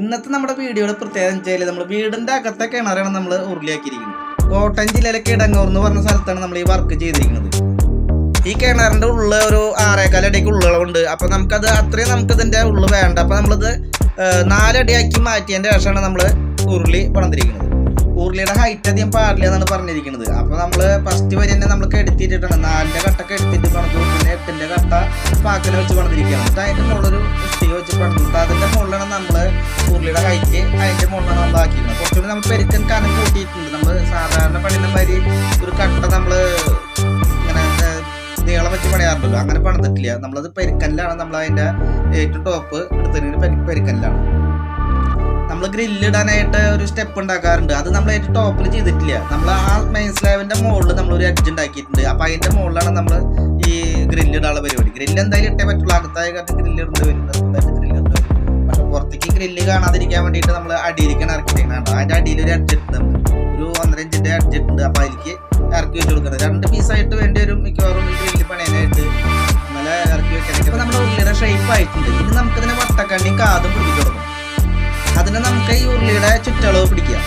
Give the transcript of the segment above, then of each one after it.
ഇന്നത്തെ നമ്മുടെ വീഡിയോയുടെ പ്രത്യേകത വെച്ചാൽ നമ്മൾ വീടിന്റെ അകത്തെ കിണറാണ് നമ്മൾ ഉരുളിയാക്കിയിരിക്കുന്നത്. കോട്ടയം ജില്ലയിലെ കിടങ്ങൂർ എന്ന് പറഞ്ഞ സ്ഥലത്താണ് നമ്മൾ ഈ വർക്ക് ചെയ്തിരിക്കുന്നത്. ഈ കിണറിന്റെ ഉള്ള ഒരു ആറേക്കാലടിക്ക് ഉള്ളുകളുണ്ട് അപ്പൊ നമുക്കത് അത്രയും നമുക്ക് ഇതിന്റെ ഉള്ളു വേണ്ട. അപ്പൊ നമ്മളിത് നാലടിയാക്കി മാറ്റിയതിന്റെ ശേഷമാണ് നമ്മൾ ഉരുളി പണിതിരിക്കുന്നത്. ഉരുളിയുടെ ഹൈറ്റ് അധികം പാടില്ല എന്നാണ് പറഞ്ഞിരിക്കുന്നത്. അപ്പൊ നമ്മൾ ഫസ്റ്റ് വരി തന്നെ നമ്മൾ എടുത്തിട്ടാണ് നാലിന്റെ കട്ടൊക്കെ എടുത്തിട്ട് പണിതു പിന്നെ കട്ട പാക്കിൽ വെച്ച് പണിതിരിക്കുകയാണ്. അതിന്റെ ഉള്ളൊരു ഇഷ്ടിക വെച്ച് പണിതിട്ട് അതിന്റെ മുകളിലാണ് നമ്മൾ ഉരുളിയുടെ കൈക്ക് അതിന്റെ മുകളിലാണ് നമ്മൾ ആക്കിയിരുന്നത്. കുറച്ചുകൂടി നമ്മൾ പെരുത്തൻ കനം കൂട്ടിയിട്ടുണ്ട്. നമ്മൾ സാധാരണ പണിയുന്ന മാതിരി ഒരു കട്ട നമ്മൾ ഇങ്ങനെ നീളം വെച്ച് പണിയാറുണ്ടല്ലോ. അങ്ങനെ പണിതിട്ടില്ല. നമ്മളത് പെരുക്കനിലാണ് നമ്മൾ അതിന്റെ ഏറ്റവും ടോപ്പ് എടുത്തിരിക്കുന്നത്. പെരുക്കനിലാണ് നമ്മൾ ഗ്രില്ലിടാനായിട്ട് ഒരു സ്റ്റെപ്പ് ഉണ്ടാക്കാറുണ്ട്. അത് നമ്മൾ ഏറ്റവും ടോപ്പിൽ ചെയ്തിട്ടില്ല. നമ്മൾ ആ മെയിൻ സ്ലാബിന്റെ മുകളിൽ നമ്മൾ ഒരു എഡ്ജ് ഉണ്ടാക്കിയിട്ടുണ്ട്. അപ്പോൾ അതിന്റെ മുകളിലാണ് നമ്മൾ ഈ ഗ്രില്ല് ഇടാനുള്ള പരിപാടി. ഗ്രില്ല് എന്തായാലും ഇട്ടേ പറ്റുള്ളൂ. അകത്തായ കാലത്ത് ഗ്രില്ല് ഇടേണ്ടി വരും ഗ്രില്ല് പക്ഷെ പുറത്തേക്ക് ഗ്രില്ല് കാണാതിരിക്കാൻ വേണ്ടിയിട്ട് നമ്മൾ അടിയിലേക്കാണ് ഇറക്കിയിട്ടുണ്ട് അതിന്റെ അടിയിൽ ഒരു അഡ്ജസ്റ്റ് ഉണ്ട് ഒരു ഒന്നര ഇഞ്ചിന്റെ എഡ്ജ് ഉണ്ട് അപ്പോൾ അതിലേക്ക് ഇറക്കി വെച്ച് കൊടുക്കുന്നത് രണ്ട് പീസായിട്ട് വേണ്ടി വരും. മിക്കവാറും ഗ്രില്ല് പണിയാനായിട്ട്. നല്ല ഇറക്കി വെക്കാനായിട്ട് അപ്പോൾ നമ്മുടെ ഉള്ളിയുടെ ഷേപ്പ് ആയിട്ടുണ്ട്. ഇനി നമുക്കിതിനെ വട്ടക്കണ്ണിയും കാതും പിടിച്ചു കൊടുക്കും അതിനെ നമുക്ക് ഈ ഉള്ളിയുടെ ചുറ്റളവ് പിടിക്കാം.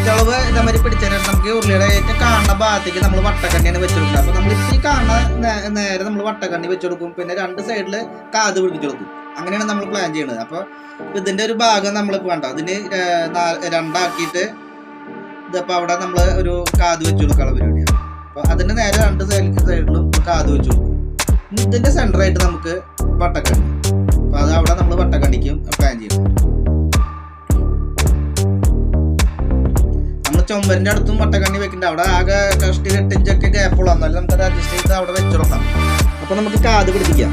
ചുറ്റളവ് ഇതേമാതിരി പിടിച്ചതിന് ശേഷം നമുക്ക് ഉരുളിയുടെ ഏറ്റവും കാണുന്ന ഭാഗത്തേക്ക് നമ്മൾ വട്ടക്കണ്ണിയാണ് വെച്ച് കൊടുക്കുന്നത് അപ്പൊ നമ്മൾ ഇത്തിരി കാണുന്ന നേരെ നമ്മൾ വട്ടക്കണ്ണി വെച്ച് കൊടുക്കും പിന്നെ രണ്ട് സൈഡിൽ കാത് പിടിപ്പിച്ച് കൊടുക്കും. അങ്ങനെയാണ് നമ്മൾ പ്ലാൻ ചെയ്യുന്നത് അപ്പോൾ ഇതിന്റെ ഒരു ഭാഗം നമ്മൾ വേണ്ട അതിന് രണ്ടാക്കിയിട്ട് ഇതിപ്പോൾ അവിടെ നമ്മൾ ഒരു കാത് വെച്ച് കൊടുക്കാനുള്ള പരിപാടിയാണ്. അപ്പോൾ അതിന്റെ നേരെ രണ്ട് സൈഡ് സൈഡിലും കാത് വെച്ച് കൊടുക്കും. ഇതിന്റെ സെന്ററായിട്ട് നമുക്ക് വട്ടക്കണ്ണി. അപ്പോൾ അത് അവിടെ നമ്മൾ വട്ടക്കണ്ണിക്കും പ്ലാൻ ചെയ്യും ചുമരിന്റെ അടുത്തും വട്ടക്കണ്ണി വെക്കുന്നുണ്ട് അവിടെ ആകെ കഷ്ടി എട്ടിഞ്ചൊക്കെ ഗ്യാപ്പുള്ള എന്നാലും നമുക്ക് അഡ്ജസ്റ്റ് ചെയ്ത് അവിടെ വെച്ചുകൊടുക്കാം അപ്പൊ നമുക്ക് കാത് പിടിപ്പിക്കാം.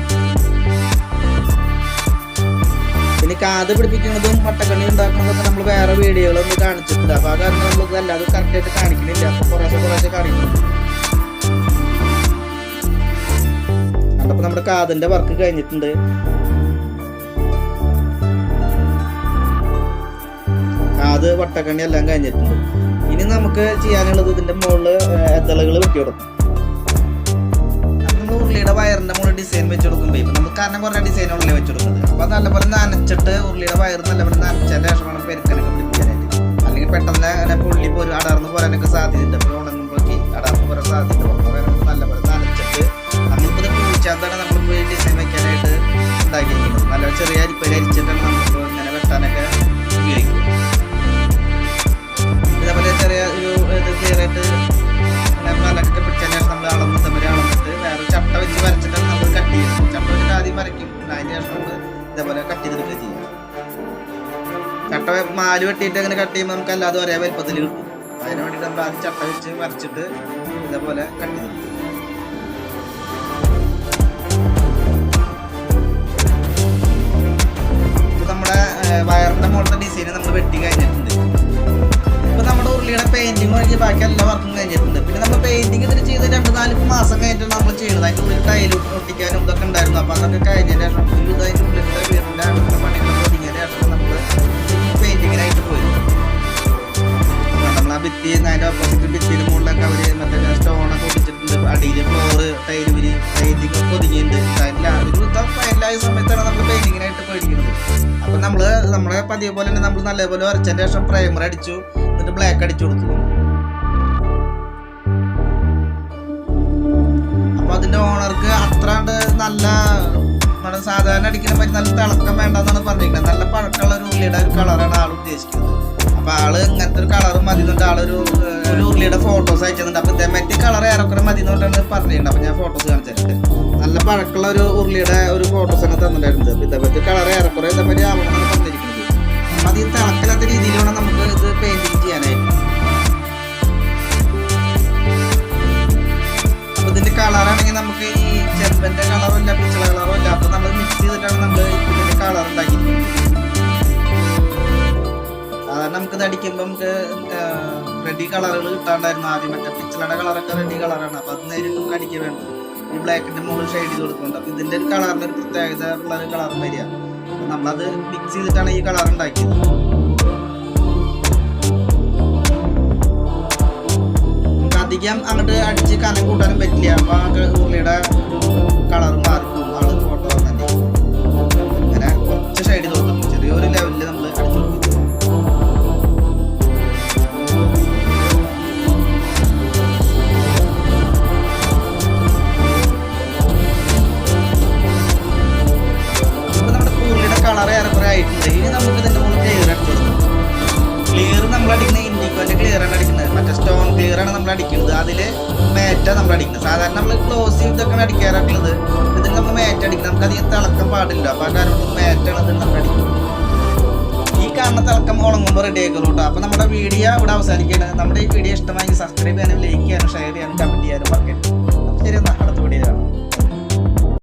പിന്നെ കാത് പിടിപ്പിക്കുന്നതും വട്ടക്കണ്ണി ഉണ്ടാക്കുന്നതൊക്കെ നമ്മൾ വേറെ വീഡിയോകളൊന്നും കാണിച്ചിട്ടുണ്ട്. അപ്പൊ ആ കാരണം നമ്മൾ അല്ലാതെ കറക്റ്റ് ആയിട്ട് കാണിക്കുന്നില്ല അപ്പൊ കുറേശ്ശെ കുറേശ്ശെ കാണിക്കുന്നു അപ്പൊ നമ്മുടെ കാതിന്റെ വർക്ക് കഴിഞ്ഞിട്ടുണ്ട്. കാത് വട്ടക്കണ്ണി എല്ലാം കഴിഞ്ഞിട്ടുണ്ട്. ഇനി നമുക്ക് ചെയ്യാനുള്ളത് ഇതിന്റെ മുകളിൽ എത്തളകൾ വെട്ടി കൊടുക്കും. ഉരുളിയുടെ വയറിന്റെ മുകളിൽ ഡിസൈൻ വെച്ച് കൊടുക്കുമ്പോൾ ഇപ്പൊ നമുക്ക് കാരണം കുറേ ഡിസൈൻ ഉള്ളിൽ വെച്ച് കൊടുക്കുന്നത്. അപ്പൊ നല്ലപോലെ നനച്ചിട്ട് ഉരുളിയുടെ വയറ് നല്ലപോലെ നനച്ചതിന് ശേഷം വേണം പെരുക്കനൊക്കെ പിടിപ്പിക്കാനായിട്ട്. അല്ലെങ്കിൽ പെട്ടെന്ന് അങ്ങനെ പുള്ളി പോലും അടർന്നു പോരാനൊക്കെ സാധ്യതയുണ്ട്. അപ്പോൾ ഉണങ്ങുമ്പോഴേക്ക് അടർന്ന് പോരാൻ സാധ്യത ചട്ട മാൽ വെട്ടിയിട്ട് അങ്ങനെ കട്ട് ചെയ്യുമ്പോൾ നമുക്ക് അല്ലാതെ ഒരേ വലിപ്പത്തിൽ കിട്ടും. അതിന് വേണ്ടിയിട്ട് നമ്മൾ ആദ്യം ചട്ട വെച്ച് വരച്ചിട്ട് ഇതേപോലെ കട്ട് ഇപ്പൊ നമ്മുടെ വയറിന്റെ മുകളിലത്തെ ഡിസൈൻ നമ്മൾ വെട്ടി കഴിഞ്ഞിട്ടുണ്ട്. ഇപ്പൊ നമ്മുടെ ഉരുളിയുടെ പെയിന്റിങ് ഒഴികെ ബാക്കി എല്ലാ വർക്കും കഴിഞ്ഞിട്ടുണ്ട്. പിന്നെ നമ്മൾ പെയിന്റിങ് ഇതിന് ചെയ്ത് രണ്ട് നാല് മാസം കഴിഞ്ഞിട്ടാണ് നമ്മൾ ചെയ്യുന്നത്. അതിന്റെ ഉള്ളിൽ ടൈൽ ഒട്ടിക്കാനും ഇതൊക്കെ ഉണ്ടായിരുന്നു. അപ്പൊ അതൊക്കെ കഴിഞ്ഞതിന് ശേഷം ഒരു പെയിന്റിങ്ങിനായിട്ട് അപ്പം നമ്മൾ നമ്മൾ പതിവ് പോലെ തന്നെ നമ്മൾ നല്ലപോലെ വരച്ചതിന് ശേഷം പ്രൈമർ അടിച്ചു എന്നിട്ട് ബ്ലാക്ക് അടിച്ചു കൊടുത്തു. അപ്പം അതിന്റെ ഓണർക്ക് അത്രാണ്ട് നല്ല നമ്മുടെ സാധാരണ അടിക്കുന്ന പറ്റി നല്ല തിളക്കം വേണ്ടെന്നാണ് പറഞ്ഞിരിക്കുന്നത്. നല്ല പഴക്കമുള്ള ഒരു ഉള്ളിയുടെ ഒരു കളറാണ് ആൾ ഉദ്ദേശിക്കുന്നത്. അപ്പം ആൾ ഇങ്ങനത്തെ ഒരു കളർ മതി എന്നിട്ട് ആളൊരു ഒരു ഉള്ളിയുടെ ഫോട്ടോസ് അയച്ചിട്ടുണ്ട് അപ്പം ഇതേ മറ്റേ കളർ ഏറെക്കുറെ മതി എന്നിട്ടാണ് പറഞ്ഞിട്ടുണ്ട് അപ്പം ഞാൻ ഫോട്ടോസ് കാണിച്ചിട്ടുണ്ട് നല്ല പഴക്കമുള്ള ഒരു ഉരുളിയുടെ ഒരു ഫോട്ടോസ് അങ്ങനെ തന്നിട്ടുണ്ടായിരുന്നത് അപ്പൊ ഇതേപറ്റി കളർ ഏറെക്കുറെ ഇതേപറ്റി ആവണം പറഞ്ഞിരിക്കുന്നത്. അപ്പൊ അത് ഈ തിളക്കില്ലാത്ത രീതിയിൽ വേണം നമുക്ക് ഇത് പെയിന്റിങ് ചെയ്യാനായിട്ട്. അപ്പൊ ഇതിന്റെ കളറാണെങ്കിൽ നമുക്ക് ഈ ചെമ്പന്റെ കളറോ ഇല്ല പിച്ചള കളറും ഇല്ല അപ്പൊ നമ്മൾ മിക്സ് ചെയ്തിട്ടാണ് നമ്മൾ ഇതിന്റെ കളർ ഉണ്ടാക്കിയിരിക്കുന്നത്. സാധാരണ നമുക്കിത് അടിക്കുമ്പോൾ നമുക്ക് റെഡി കളറുകൾ കിട്ടാണ്ടായിരുന്നു. ആദ്യം മറ്റേ പിച്ചളയുടെ കളറൊക്കെ റെഡി കളറാണ് അപ്പൊ അത് നേരിട്ട് നമുക്ക് അടിക്കാൻ വേണ്ടത് ഈ ബ്ലാക്കിന്റെ മുകളിൽ ഷെയ്ഡ് ചെയ്ത് കൊടുക്കുന്നുണ്ട്. അപ്പൊ ഇതിന്റെ ഒരു കളറിന് ഒരു പ്രത്യേകത ഉള്ള ഒരു കളർ വരിക. നമ്മളത് മിക്സ് ചെയ്തിട്ടാണ് ഈ കളർ ഉണ്ടാക്കിയത്. അധികം അങ്ങോട്ട് അടിച്ച് കനം കൂട്ടാനും പറ്റില്ല. അപ്പൊ ആ ഉള്ളിയുടെ കളർ മാറിപ്പോകും അടിക്കുന്നത് അതിൽ മേറ്റ നമ്മൾ അടിക്കുന്നത് സാധാരണ നമ്മൾ ക്ലോസ് ചെയ്തൊക്കെയാണ് അടിക്കാറുള്ളത് ഇതിൽ നമ്മൾ മേറ്റ അടിക്കുന്നത് നമുക്ക് അധികം തിളക്കം പാടില്ല. അപ്പോൾ കാരണം നമ്മൾ നമ്മൾ അടിക്കുന്നത്. ഈ കാണുന്ന തിളക്കം ഉണങ്ങുമ്പോൾ റെഡി ആയിക്കോളൂ കേട്ടോ അപ്പോൾ നമ്മുടെ വീഡിയോ ഇവിടെ അവസാനിക്കുകയാണ്. നമ്മുടെ ഈ വീഡിയോ ഇഷ്ടമായി സബ്സ്ക്രൈബ് ചെയ്യാനും ലൈക്ക് ചെയ്യാനും ഷെയർ ചെയ്യാനും കമന്റ് ചെയ്യാനും പറയണം ശരി എന്നാൽ അടുത്ത വീഡിയോ കാണാം.